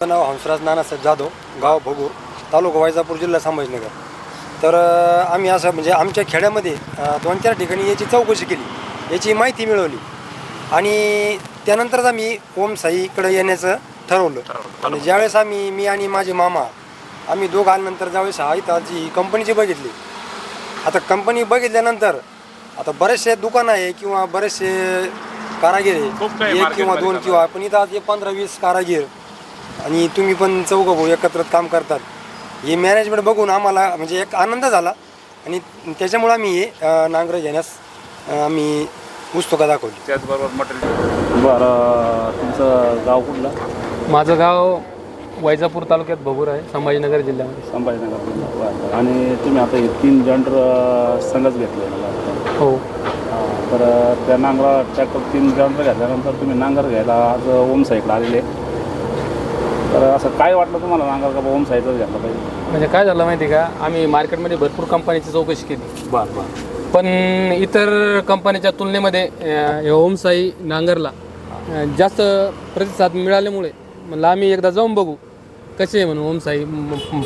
माझं नाव हंसराज नानासाहेब जाधव गाव भगूर तालुका वैजापूर जिल्हा संभाजीनगर. तर आम्ही असं म्हणजे आमच्या खेड्यामध्ये दोन चार ठिकाणी याची चौकशी केली. याची माहिती मिळवली. आणि त्यानंतरच आम्ही ओम साईकडे येण्याचं ठरवलं. आणि ज्यावेळेस आम्ही मी आणि माझे मामा आम्ही दोघं आल्यानंतर ज्यावेळेस हा इथं जी कंपनीची बघितली. आता कंपनी बघितल्यानंतर आता बरेचसे दुकान आहे किंवा बरेचसे कारागीर आहे. एक किंवा दोन किंवा पण इथं आज पंधरा वीस कारागीर आणि तुम्ही पण चौघं भाऊ एकत्र काम करतात. हे मॅनेजमेंट बघून आम्हाला म्हणजे एक आनंद झाला. आणि त्याच्यामुळे आम्ही हे अं, नांगरं घेण्यास अं, आम्ही उत्सुकता दाखवली. त्याचबरोबर मटेरियल बरं तुमचं गाव कुठलं? माझं गाव वैजापूर तालुक्यात भगूर आहे संभाजीनगर जिल्ह्यामध्ये. संभाजीनगर जिल्हा. बरं बरं. आणि तुम्ही आता हे तीन जॉईंटर संघच घेतले मला वाटतं. हो. तर त्या नांगरा ट्रॅक्टर तीन जॉईंटर घेतल्यानंतर तुम्ही नांगर घ्यायला आज ओम साईकडे आलेले. तर असं काय वाटलं तुम्हाला नांगर का ओम साईडच घ्यायला पाहिजे? म्हणजे काय झालं माहिती आहे का? आम्ही मार्केटमध्ये भरपूर कंपनीची चौकशी केली. बरं बरं. पण इतर कंपनीच्या तुलनेमध्ये अं, या ओमसाई नांगरला अं, जास्त प्रतिसाद मिळाल्यामुळे म्हणलं आम्ही एकदा जाऊन बघू. कसे आहे म्हणून ओमसाई म- म-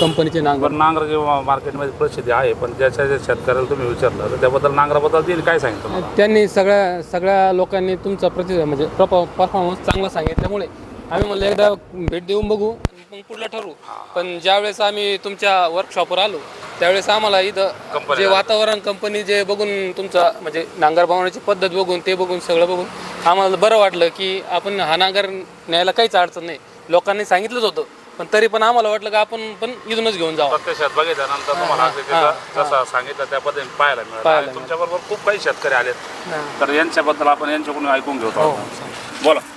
कंपनीचे नांगर? बरं नांगर किंवा मार्केटमध्ये प्रसिद्धी आहे पण ज्याच्या ज्या शेतकऱ्याला तुम्ही विचारलं तर त्याबद्दल नांगराबद्दल त्यांनी काय सांगितलं मला त्यांनी सगळ्या सगळ्या लोकांनी तुमचा प्रति म्हणजे परफॉर्मन्स चांगला सांगितल्यामुळे आम्ही म्हणलं एकदा भेट देऊन बघू मग पुढलं ठरवू. पण ज्यावेळेस आम्ही तुमच्या वर्कशॉपवर आलो त्यावेळेस आम्हाला इथं जे वातावरण कंपनी जे बघून तुमचा म्हणजे नांगर बनवण्याची पद्धत बघून ते बघून सगळं बघून आम्हाला बरं वाटलं की आपण हा नांगर न्यायला काहीच अडचण नाही. लोकांनी सांगितलंच होतं पण तरी पण आम्हाला वाटलं की आपण पण इथूनच घेऊन जावं. प्रत्यक्षात बघितल्यानंतर तुम्हाला अगदी तिथं जसं सांगितलं त्या पद्धतीने पाहायला मिळालं. पाहायला आणि तुमच्याबरोबर खूप काही शेतकरी आलेत. तर यांच्याबद्दल आपण यांच्याकडून ऐकून घेतो. बोला. घ्या, घ्या.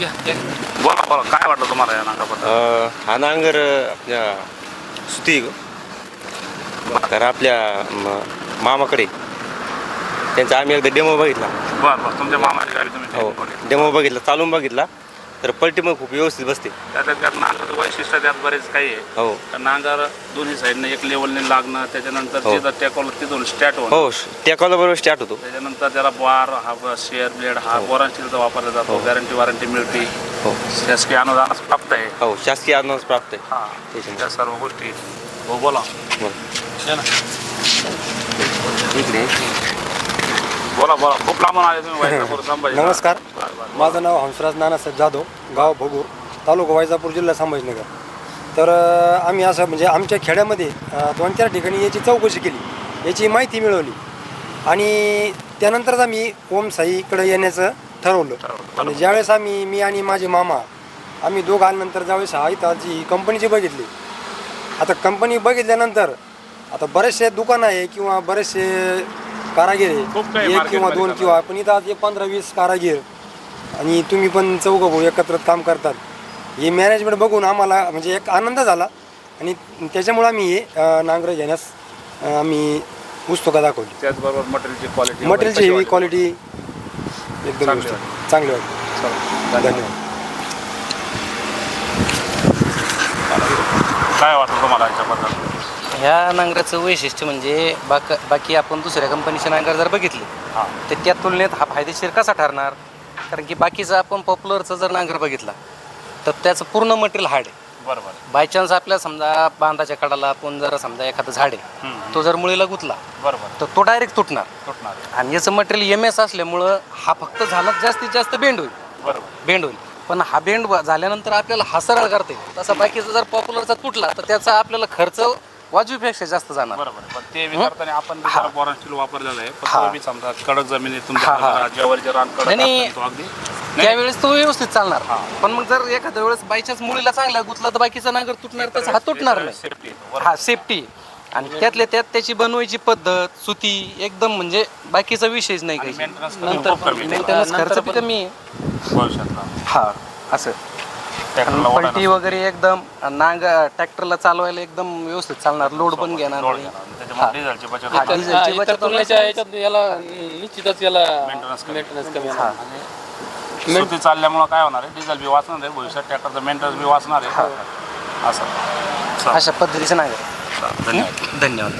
बोला बोला. काय वाटलं तुम्हाला या नांगराबद्दल अ, हा नांगर आपल्या सुती तर आपल्या म- मामाकडे. त्यांचा आम्ही एकदा डेमो बघितला. बरं बरं. तुमच्या मामाची गाडी तुम्ही हो. डेमो बघितला चालून बघितला. तर पलटी मग खूप व्यवस्थित बसते. त्याच्यात त्यात नांगर वैशिष्ट्य त्यात बरेच काही आहे. हो. तर नांगर दोन्ही साईडने एक लेवलने लागणं त्याच्यानंतर हो. टेकवलं तिथून स्टॅट होणं. हो टेकॉला बरोबर स्टार्ट होतो. त्याच्यानंतर त्याला बार हा शेअर ब्लेड हा बोरांशीचा वापरला जातो. गॅरंटी वॉरंटी मिळते. हो. शासकीय अनुदान प्राप्त आहे. हो शासकीय अनुदान प्राप्त आहे. हा. त्याच्यामुळे. त्या सर्व गोष्टी. हो बोला. बरं. इकडे. बोला बोला. खूप लांबून आले तुम्ही वैजापूर संभाजी. नमस्कार. माझं नाव हंसराज नानासाहेब जाधव गाव भगूर तालुका वैजापूर जिल्हा संभाजीनगर. तर अ, आम्ही असं म्हणजे आमच्या खेड्यामध्ये अ, दोन चार ठिकाणी याची चौकशी केली. याची माहिती मिळवली. आणि त्यानंतरच आम्ही ओम साईकडे येण्याचं ठरवलं. आणि ज्यावेळेस आम्ही मी आणि माझे मामा आम्ही दोघं आल्यानंतर ज्यावेळेस हा जी कंपनीची बघितली. आता कंपनी बघितल्यानंतर आता बरेचसे दुकान आहे किंवा बरेचसे कारागीर खूप आहे काही एक market किंवा मध्ये दोन किंवा पण इथं आज हे पंधरा वीस कारागीर आणि तुम्ही पण चौघं भाऊ एकत्र काम करतात. हे मॅनेजमेंट बघून आम्हाला म्हणजे एक आनंद झाला आणि त्याच्यामुळे आम्ही हे अं, नांगरं घेण्यास अं, आम्ही उत्सुकता दाखवली. त्याचबरोबर मटेरियलची क्वालिटी मटेरियलची हेवी क्वालिटी एकदम चांगली व्यवस्थित. चांगली वाटली. धन्यवाद. काय वाटतं तुम्हाला याच्याबद्दल? ह्या नांगराचं वैशिष्ट्य म्हणजे बाक बाकी आपण दुसऱ्या कंपनीचे नांगर जर बघितले हां. तर त्या तुलनेत हा फायदेशीर कसा ठरणार? कारण की बाकीचा आपण पॉप्युलरचा जर नांगर बघितला तर त्याचं पूर्ण मटेरियल हार्ड आहे. बरोबर. बाय चान्स आपल्या समजा बांधाच्या कडाला आपण जर समजा एखादं झाड आहे. तो जर मुळीला गुतला बरोबर. तर तो डायरेक्ट तुटणार. तुटणार. आणि याचं मटेरियल एम एस असल्यामुळं हा फक्त झाला जास्तीत जास्त बेंड होईल. बरोबर. बेंड होईल. पण हा बेंड झाल्यानंतर आपल्याला हा सरळ करता तसा बाकीचा जर पॉप्युलरचा तुटला तर त्याचा आपल्याला खर्च वाजवीपेक्षा जास्त जाणार. बरोबर. पण ते विचारताना आपण. बोरॉन स्टील वापरलेलं आहे. पण हा. तो बी समजा कडक जमिनीत हा, हा. तुमच्या ज्वारीचे रान कडक नाही, असतं तो अगदी. त्यावेळेस तो व्यवस्थित चालणार. हा. पण मग जर एखाद्या वेळेस बायचान्स मुलीला चांगला गुतला तर बाकीचा नांगर तुटणार तसा हा तुटणार नाही. हा सेफ्टी आणि त्यातल्या त्यात त्याची बनवायची पद्धत सुती एकदम म्हणजे बाकीचा विषयच नाही काही. maintenance नंतर खूप कमी खर्च नंतर बी पण- कमी आहे. हा असं. आणि पलटी वगैरे एकदम नांग ट्रॅक्टरला चालवायला एकदम व्यवस्थित चालणार लोड पण घेणार नाही. त्याच्यामुळे डिझेलची बचत हा, होते. डिझेलची इतर बचत तुलनेच्या याच्यात याला निश्चितच याला Maintenance कमी. मेंटेनन्स कमी. आहे. सुट्टी चालल्यामुळे काय होणार आहे डिझेल बी वाचणार आहे भविष्यात ट्रॅक्टरचं मेंटेनन्स बी वाचणार आहे असं अशा पद्धतीचं नांगर चालेल. धन्यवाद धन्यवाद